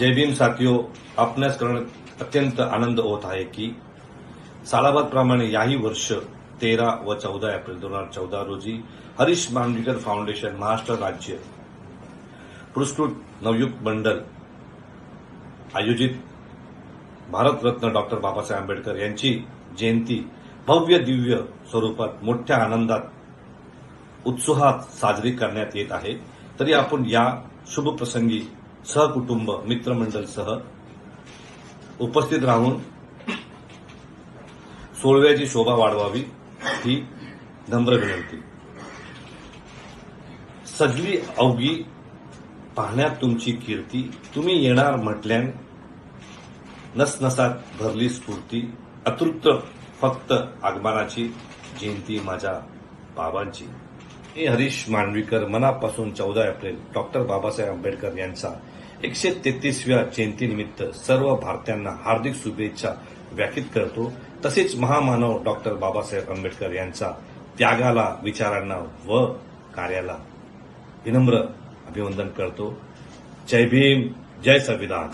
जय भीम साथियो आपणास करण्यात अत्यंत आनंद होत आहे की सालाबादप्रमाणे याही वर्ष तेरा व चौदा एप्रिल दोन हजार चौदा रोजी हरीश मांडवीकर फाउंडेशन महाराष्ट्र राज्य पुरस्कृत नवयुक्त मंडल आयोजित भारतरत्न डॉक्टर बाबासाहेब आंबेडकर यांची जयंती भव्य दिव्य स्वरूपात मोठ्या आनंदात उत्साहात साजरी करण्यात येत आहे. तरी आपण या शुभप्रसंगी सहकुटुंब मित्रमंडळसह उपस्थित राहून सोळव्याची शोभा वाढवावी ही नम्र विनंती. सजली अवघी पाहण्यात तुमची कीर्ती तुम्ही येणार म्हटल्यान नसनसात भरली स्फूर्ती अतृप्त फक्त आगमनाची जयंती माझ्या बाबांची. ए हरीश मांडवीकर मनापासून चौदा एप्रिल डॉक्टर बाबासाहेब आंबेडकर यांचा एकशे तेहतीसव्या जयंतीनिमित्त सर्व भारतीयांना हार्दिक शुभेच्छा व्यक्त करतो. तसेच महामानव डॉक्टर बाबासाहेब आंबेडकर यांचा त्यागाला विचारांना व कार्याला विनम्र अभिवंदन करतो. जय भीम जय संविधान.